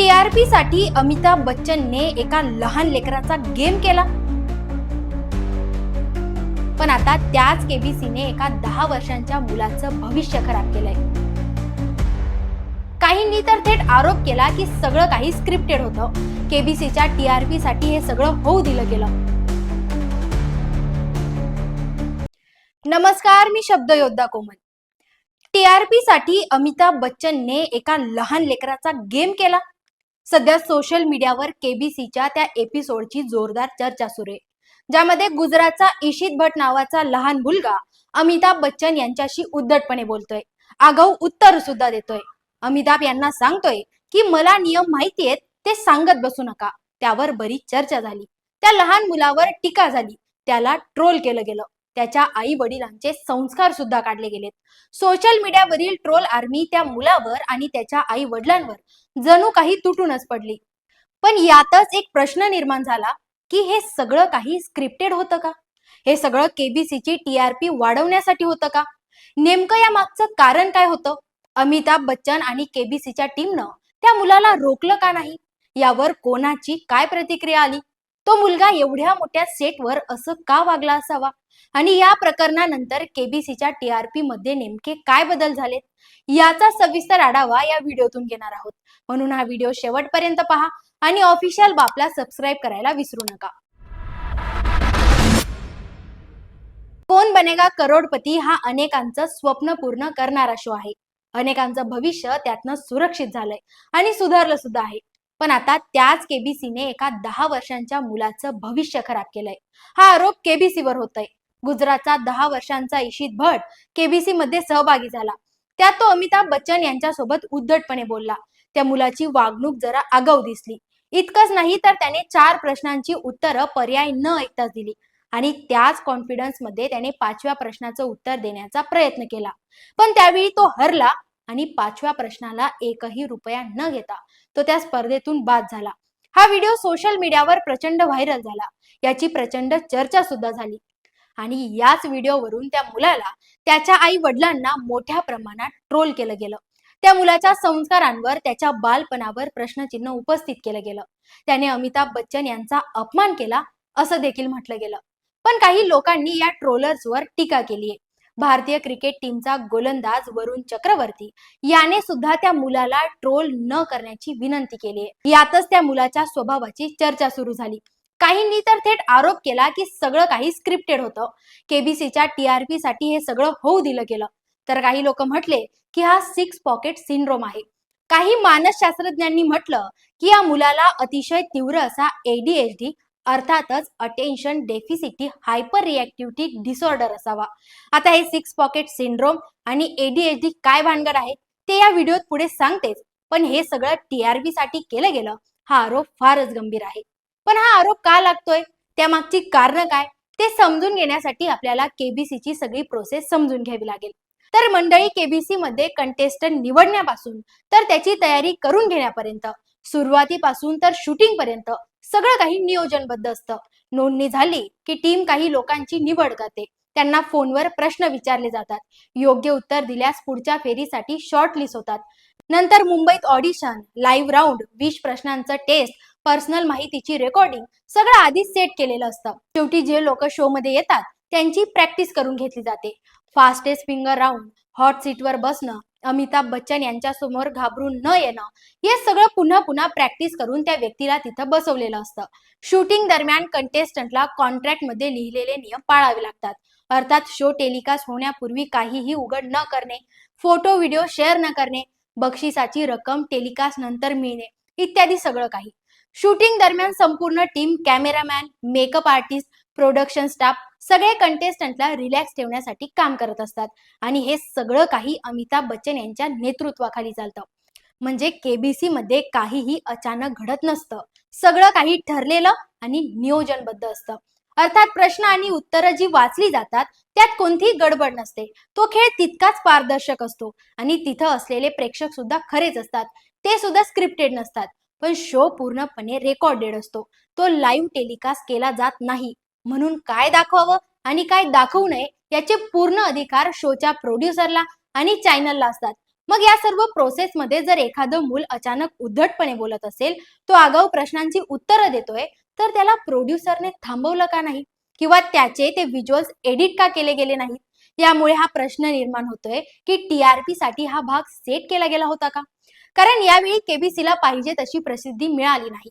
TRP साठी अमिताभ बच्चनने एका लहान लेकराचा गेम केला. पण आता त्याच केबीसीने एका दहा वर्षांच्या मुलाचं भविष्य खराब केलंय. काहींनी तर थेट आरोप केला की सगळं काही स्क्रिप्टेड होतं. केबीसीच्या टीआरपी साठी हे सगळं होऊ दिलं गेलं. नमस्कार मी शब्द योद्धा कोमल. टीआरपी साठी अमिताभ बच्चनने एका लहान लेकराचा गेम केला. सध्या सोशल मीडियावर केबीसीच्या त्या एपिसोडची जोरदार चर्चा सुरू आहे. ज्यामध्ये गुजरातचा इशित भट नावाचा लहान मुलगा अमिताभ बच्चन यांच्याशी उद्धटपणे बोलतोय. आगाऊ उत्तर सुद्धा देतोय. अमिताभ यांना सांगतोय की मला नियम माहिती आहेत ते सांगत बसू नका. त्यावर बरीच चर्चा झाली. त्या लहान मुलावर टीका झाली. त्याला ट्रोल केलं गेलं. त्याच्या आई वडिलांचे संस्कार सुद्धा काढले गेलेत. सोशल मीडियावरील ट्रोल आर्मी त्या मुलावर आणि त्याच्या आई वडिलांवर जणू काही तुटूनच पडली. पण यातच एक प्रश्न निर्माण झाला की हे सगळं काही स्क्रिप्टेड होतं का? हे सगळं केबीसीची टीआरपी वाढवण्यासाठी होतं का? नेमकं या मागचं कारण काय होतं? अमिताभ बच्चन आणि केबीसीच्या टीमनं त्या मुलाला रोखलं का नाही? यावर कोणाची काय प्रतिक्रिया आली? तो मुलगा एवढ्या मोठ्या सेटवर असं का वागला असावा? आणि या प्रकरणानंतर केबीसीच्या टीआरपी मध्ये नेमके काय बदल झालेत? याचा सविस्तर आढावा या व्हिडिओतून घेणार आहोत. म्हणून हा व्हिडिओ शेवटपर्यंत पहा आणि ऑफिशियल बापला सबस्क्राईब करायला विसरू नका. कोण बनेगा करोडपती हा अनेकांचं स्वप्न पूर्ण करणारा शो आहे. अनेकांचं भविष्य त्यातनं सुरक्षित झालंय आणि सुधारलं सुद्धा आहे. पण आता त्याच केबीसीने एका दहा वर्षांच्या मुलाचं भविष्य खराब केलंय. हा आरोप केबीसीवर होतोय. गुजरातचा दहा वर्षांचा इशित भट केबीसी मध्ये सहभागी झाला. त्यात तो अमिताभ बच्चन यांच्यासोबत उद्धटपणे बोलला. त्या मुलाची वागणूक जरा आगाऊ दिसली. इतकंच नाही तर त्याने चार प्रश्नांची उत्तरं पर्याय न ऐकताच दिली. आणि त्याच कॉन्फिडन्समध्ये त्याने पाचव्या प्रश्नाचं उत्तर देण्याचा प्रयत्न केला. पण त्यावेळी तो हरला आणि पाचव्या प्रश्नाला एकही रुपया न घेता तो त्या स्पर्धेतून बाद झाला. हा व्हिडिओ सोशल मीडियावर प्रचंड व्हायरल झाला. याची प्रचंड चर्चा सुद्धा झाली. आणि याच व्हिडिओवरून त्या मुलाला त्याच्या आई वडिलांना मोठ्या प्रमाणात ट्रोल केलं गेलं. त्या मुलाच्या संस्कारांवर त्याच्या बालपणावर प्रश्नचिन्ह उपस्थित केलं गेलं. त्याने अमिताभ बच्चन यांचा अपमान केला असं देखील म्हटलं गेलं. पण काही लोकांनी या ट्रोलर्सवर टीका केली आहे. भारतीय क्रिकेट टीमचा गोलंदाज वरुण चक्रवर्ती याने सुद्धा त्या मुलाला ट्रोल न करण्याची विनंती केली आहे. यातच त्या मुलाच्या स्वभावाची चर्चा सुरू झाली. काहींनी तर थेट आरोप केला की सगळं काही स्क्रिप्टेड होतं. केबीसीच्या टीआरपी साठी हे सगळं होऊ दिलं गेलं. तर काही लोक म्हटले की हा सिक्स पॉकेट सिंड्रोम आहे. काही मानसशास्त्रज्ञांनी म्हटलं की या मुलाला अतिशय तीव्र असा एडीएचडी अर्थातच attention deficit hyper reactivity disorder असावा. आता हे सिक्स पॉकेट सिंड्रोम आणि एडीएचडी काय भानगड आहे ते या व्हिडिओत पुढे सांगतेच. पण हे सगळं टीआरपी साठी केलं गेलं. हा आरोप फारच गंभीर आहे. पण हा आरोप का लागतोय? त्यामागची कारण काय? ते समजून घेण्यासाठी आपल्याला केबीसीची सगळी प्रोसेस समजून घ्यावी लागेल. तर मंडळी केबीसी मध्ये कंटेस्टंट निवडण्यापासून तर त्याची तयारी करून घेण्यापर्यंत सुरुवातीपासून तर शूटिंग पर्यंत सगळं काही नियोजनबद्ध असतं. नोंदणी झाली की टीम काही लोकांची निवड करते. त्यांना फोनवर प्रश्न विचारले जातात. योग्य उत्तर दिल्यास पुढच्या फेरीसाठी शॉर्ट लिस्ट होतात. नंतर मुंबईत ऑडिशन लाईव्ह राऊंड वीस प्रश्नांचं टेस्ट पर्सनल माहितीची रेकॉर्डिंग सगळं आधीच सेट केलेलं असतं. शेवटी जे लोक शो मध्ये येतात त्यांची प्रॅक्टिस करून घेतली जाते. फास्टेस्ट फिंगर राऊंड हॉट सीटवर बसणं अमिताभ बच्चन यांच्या समोर घाबरून न येणं हे सगळं पुन्हा पुन्हा प्रॅक्टिस करून त्या व्यक्तीला तिथं बसवलेलं असतं. शूटिंग दरम्यान कंटेस्टंटला कॉन्ट्रॅक्टमध्ये लिहिलेले नियम पाळावे लागतात. अर्थात शो टेलिकास्ट होण्यापूर्वी काहीही उघड न करणे फोटो व्हिडिओ शेअर न करणे बक्षिसाची रक्कम टेलिकास्ट नंतर मिळणे इत्यादी सगळं काही. शूटिंग दरम्यान संपूर्ण team cameraman makeup artist production staff सगळे कंटेस्टंटला रिलॅक्स ठेवण्यासाठी काम करत असतात. आणि हे सगळं काही अमिताभ बच्चन यांच्या नेतृत्वाखाली चालतं. म्हणजे केबीसी मध्ये काहीही अचानक घडत नसतं. सगळं काही ठरलेलं आणि नियोजनबद्ध असतं. अर्थात प्रश्न आणि उत्तरं जी वाचली जातात त्यात कोणतीही गडबड नसते. तो खेळ तितकाच पारदर्शक असतो. आणि तिथं असलेले प्रेक्षक सुद्धा खरेच असतात. ते सुद्धा स्क्रिप्टेड नसतात. पण शो पूर्णपणे रेकॉर्डेड असतो. तो लाईव्ह टेलिकास्ट केला जात नाही. म्हणून काय दाखवावं आणि काय दाखवू नये याचे पूर्ण अधिकार शोच्या प्रोड्युसरला आणि चॅनलला असतात. मग या सर्व प्रोसेसमध्ये जर एखादं मूल अचानक उद्धटपणे बोलत असेल तो आगाऊ प्रश्नांची उत्तरं देतोय तर त्याला प्रोड्युसरने थांबवलं का नाही? किंवा त्याचे ते व्हिज्युअल्स एडिट का केले गेले नाहीत? यामुळे हा प्रश्न निर्माण होतोय की टीआरपी साठी हा भाग सेट केला गेला होता का? कारण यावेळी केबीसीला पाहिजे तशी प्रसिद्धी मिळाली नाही.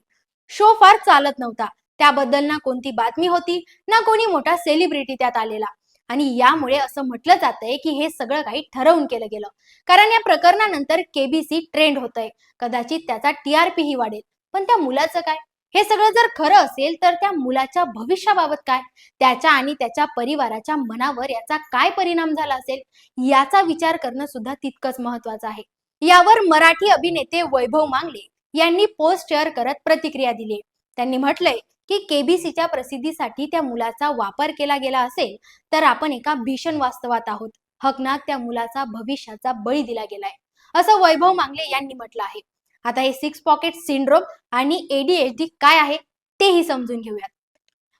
शो फार चालत नव्हता. त्याबद्दल ना कोणती बातमी होती ना कोणी मोठा सेलिब्रिटी त्यात आलेला. आणि यामुळे असं म्हटलं जातंय की हे सगळं काही ठरवून केलं गेलं. कारण या प्रकरणानंतर केबीसी ट्रेंड होतंय. कदाचित त्याचा टीआरपी ही वाढेल. पण त्या मुलाचं काय? हे सगळं जर खरं असेल तर त्या मुलाच्या भविष्याबाबत काय? त्याच्या आणि त्याच्या परिवाराच्या मनावर याचा काय परिणाम झाला असेल? याचा विचार करणं सुद्धा तितकंच महत्वाचं आहे. यावर मराठी अभिनेते वैभव मांगले यांनी पोस्ट शेअर करत प्रतिक्रिया दिली. त्यांनी म्हटलंय की केबीसीच्या प्रसिद्धीसाठी त्या मुलाचा वापर केला गेला असेल तर आपण एका भीषण वास्तवात आहोत. हकनाक त्या मुलाचा भविष्याचा बळी दिला गेलाय. असं वैभव मांगले यांनी म्हटलं आहे. आता हे सिक्स पॉकेट सिंड्रोम आणि एडीएचडी काय आहे तेही समजून घेऊयात.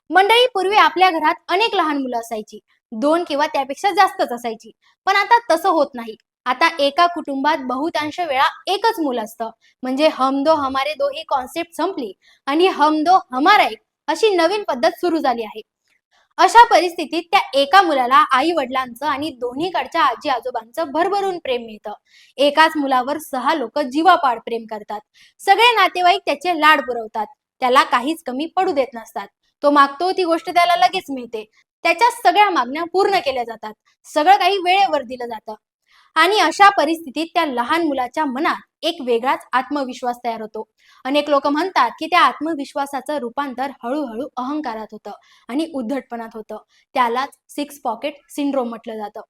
मंडळी पूर्वी आपल्या घरात अनेक लहान मुलं असायची. दोन किंवा त्यापेक्षा जास्तच असायची. पण आता तसं होत नाही. आता एका कुटुंबात बहुतांश वेळा एकच मूल असतं. म्हणजे हम दो हमारे दो ही कॉन्सेप्ट संपली आणि हम दो हमारा एक अशी नवीन पद्धत सुरू झाली आहे. अशा परिस्थितीत त्या एका मुलाला आई वडिलांचं आणि दोन्हीकडच्या आजी आजोबांचं भरभरून प्रेम मिळतं. एकाच मुलावर सहा लोक जीवापाड प्रेम करतात. सगळे नातेवाईक त्याचे लाड पुरवतात. त्याला काहीच कमी पडू देत नसतात. तो मागतो ती गोष्ट त्याला लगेच मिळते. त्याच्या सगळ्या मागण्या पूर्ण केल्या जातात. सगळं काही वेळेवर दिलं जातं. आणि अशा परिस्थितीत त्या लहान मुलाच्या मनात एक वेगळाच आत्मविश्वास तयार होतो. अनेक लोक म्हणतात की त्या आत्मविश्वासाचं रूपांतर हळूहळू अहंकारात होतं आणि उद्धटपणात होतं. त्यालाच सिक्स पॉकेट सिंड्रोम म्हटलं जातं.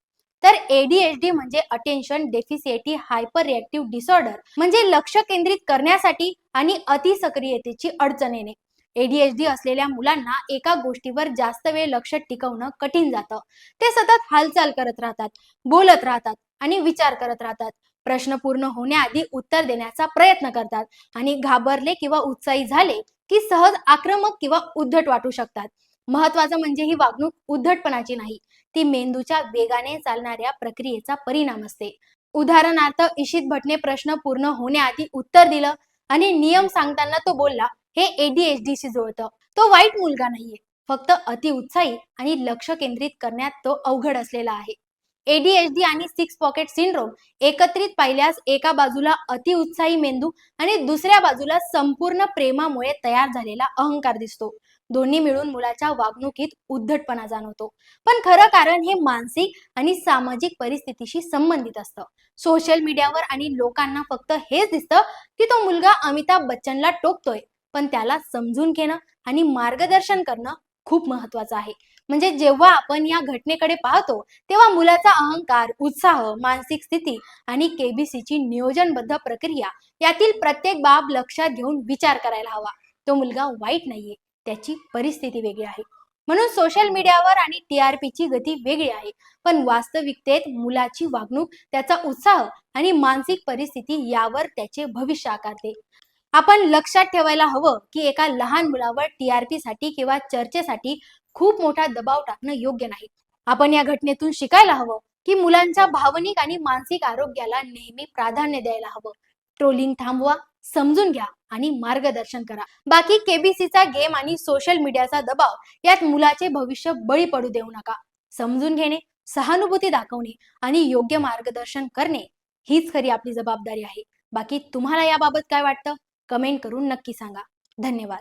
तर एडीएचडी म्हणजे attention deficit hyper reactive disorder म्हणजे लक्ष केंद्रित करण्यासाठी आणि अतिसक्रियतेची अडचण येणे. एडीएचडी असलेल्या मुलांना एका गोष्टीवर जास्त वेळ लक्ष टिकवणं कठीण जातं. ते सतत हालचाल करत राहतात बोलत राहतात आणि विचार करत राहतात. प्रश्न पूर्ण होण्याआधी उत्तर देण्याचा प्रयत्न करतात आणि घाबरले किंवा उत्साही झाले की सहज आक्रमक किंवा उद्धट वाटू शकतात. महत्वाचं म्हणजे ही वागणूक उद्धटपणाची नाही ती मेंदूच्या वेगाने चालणाऱ्या प्रक्रियेचा परिणाम असते. उदाहरणार्थ इशित भटने प्रश्न पूर्ण होण्याआधी उत्तर दिलं आणि नियम सांगताना तो बोलला हे एडीएचडी शी जुळतं. तो वाईट मुलगा नाहीये. फक्त अति उत्साही आणि लक्ष केंद्रित करण्यात तो अवघड असलेला आहे. एडीएचडी आणि सिक्स पॉकेट सिंड्रोम एकत्रित पाहिल्यास एका बाजूला अतिउत्साही मेंदू आणि दुसऱ्या बाजूला संपूर्ण प्रेमामुळे तयार झालेला अहंकार दिसतो. दोन्ही मिळून मुलाच्या वागणुकीत उद्धटपणा जाणवतो. पण खरं कारण हे मानसिक आणि सामाजिक परिस्थितीशी संबंधित असतं. सोशल मीडियावर आणि लोकांना फक्त हेच दिसतं की तो मुलगा अमिताभ बच्चनला टोकतोय पण त्याला समजून घेणं आणि मार्गदर्शन करणं खूप महत्वाचं आहे. म्हणजे जेव्हा आपण या घटनेकडे पाहतो तेव्हा मुलाचा अहंकार उत्साह मानसिक स्थिती आणि केबीसीची नियोजनबद्ध प्रक्रिया यातील प्रत्येक बाब लक्षात घेऊन विचार करायला हवा. तो मुलगा वाईट नाहीये त्याची परिस्थिती वेगळी आहे. म्हणून सोशल मीडियावर आणि टीआरपीची गती वेगळी आहे. पण वास्तविकतेत मुलाची वागणूक त्याचा उत्साह आणि मानसिक परिस्थिती यावर त्याचे भविष्य आकारते. आपण लक्षात ठेवायला हवं की एका लहान मुलावर टीआरपी साठी किंवा चर्चेसाठी खूप मोठा दबाव टाकणं योग्य नाही. आपण या घटनेतून शिकायला हवं की मुलांच्या भावनिक आणि मानसिक आरोग्याला नेहमी प्राधान्य द्यायला हवं. ट्रोलिंग थांबवा समजून घ्या आणि मार्गदर्शन करा. बाकी केबीसीचा गेम आणि सोशल मीडियाचा दबाव यात मुलाचे भविष्य बळी पडू देऊ नका. समजून घेणे सहानुभूती दाखवणे आणि योग्य मार्गदर्शन करणे हीच खरी आपली जबाबदारी आहे. बाकी तुम्हाला याबाबत काय वाटतं? कमेंट करून नक्की सांगा. धन्यवाद.